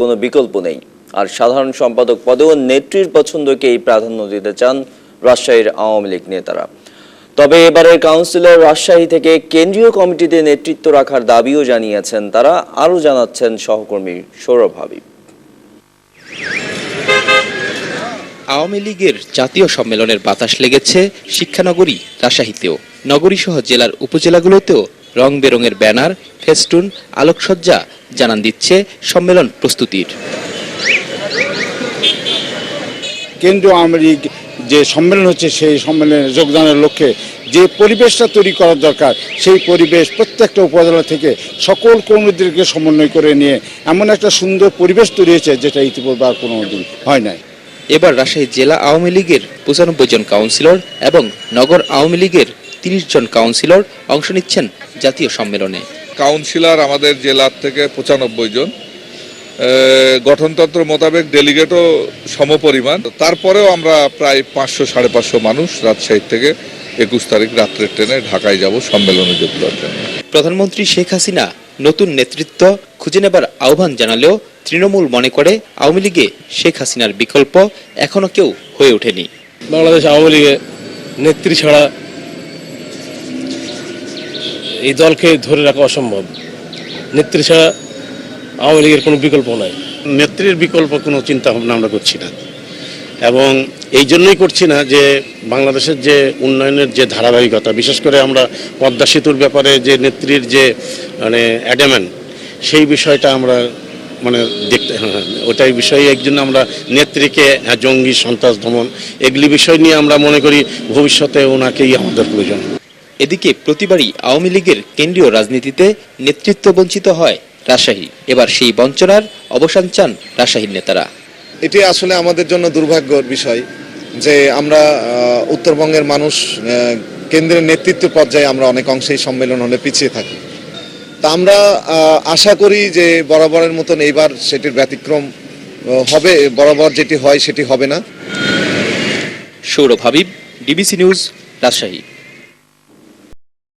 কোনো বিকল্প নেই। আর সাধারণ সম্পাদক পদেও নেত্রীর পছন্দকেই প্রাধান্য দিতে চান রাজশাহীর আওয়ামী লীগ নেতারা। তবে এবারের কাউন্সিলর রাজশাহী থেকে কেন্দ্রীয় কমিটিতে নেতৃত্ব রাখার দাবিও জানিয়েছেন তারা, আরও জানাচ্ছেন সহকর্মী সৌরভ হাবিব। আওয়ামী লীগের জাতীয় সম্মেলনের বাতাস লেগেছে শিক্ষানগরী, রাজশাহীতেও। নগরীসহ জেলার উপজেলাগুলোতেও রং বেরঙের ব্যানার, ফেস্টুন, আলোকসজ্জা জানান দিচ্ছে সম্মেলন প্রস্তুতির। কেন্দ্রীয় আওয়ামী লীগ যে সম্মেলন হচ্ছে, সেই সম্মেলনে যোগদানের লক্ষ্যে যে পরিবেশটা তৈরি করার দরকার, সেই পরিবেশ প্রত্যেকটা উপজেলা থেকে সকল কর্মীদেরকে সমন্বয় করে নিয়ে এমন একটা সুন্দর পরিবেশ তৈরি হয়েছে, যেটা ইতিপূর্বে আর কোনো দিন হয় নাই। এবার রাজশাহী জেলা আওয়ামী লীগের পঁচানব্বই জন কাউন্সিলর এবং নগর আওয়ামী লীগের তিরিশ জন কাউন্সিলর অংশ নিচ্ছেন জাতীয় সম্মেলনে। কাউন্সিলর আমাদের জেলার থেকে পঁচানব্বই জন। গঠনতন্ত্র মোতাবেক ডেলিগেটও সমপরিমাণ। তারপরেও আমরা প্রায় পাঁচশো সাড়ে পাঁচশো মানুষ রাজশাহী থেকে একুশ তারিখ রাত্রে ট্রেনে ঢাকায় যাব সম্মেলনে যোগ দেওয়ার জন্য। প্রধানমন্ত্রী শেখ হাসিনা নতুন নেতৃত্ব খুঁজে নেবার আহ্বান জানালেও তৃণমূল মনে করে আওয়ামী লীগে শেখ হাসিনার বিকল্প এখনও কেউ হয়ে ওঠেনি। বাংলাদেশ আওয়ামী লীগের নেত্রী ছাড়া এই দলকে ধরে রাখা অসম্ভব। নেত্রী ছাড়া আওয়ামী লীগের কোনো বিকল্প নাই। নেত্রীর বিকল্প কোনো চিন্তা ভাবনা আমরা করছি না। এবং এই জন্যই করছি না যে বাংলাদেশের যে উন্নয়নের যে ধারাবাহিকতা বিশেষ করে আমরা পদ্মা সেতুর ব্যাপারে যে নেত্রীর যে মানে অ্যাডামেন্ট সেই বিষয়টা আমরা মানে দেখতে হ্যাঁ, ওটাই বিষয়ে। একজন আমরা নেত্রীকে হ্যাঁ, জঙ্গি সন্ত্রাস দমন এগুলি বিষয় নিয়ে আমরা মনে করি ভবিষ্যতে ওনাকেই আমাদের প্রয়োজন। এদিকে প্রতিবারই আওয়ামী লীগের কেন্দ্রীয় রাজনীতিতে নেতৃত্ব বঞ্চিত হয় রাজশাহী। এবার সেই বঞ্চনার অবসান চান রাজশাহীর নেতারা। এটি আসলে আমাদের জন্য দুর্ভাগ্যর বিষয় যে আমরা উত্তরবঙ্গের মানুষ কেন্দ্রের নেতৃত্ব পর্যায়ে আমরা অনেক অংশেই সম্মেলন হলে পিছিয়ে থাকি। তা আমরা আশা করি যে বরাবরের মতন এইবার সেটির ব্যতিক্রম হবে, বরাবর যেটি হয় সেটি হবে না। Sourav Habib, DBC news, Rajshahi.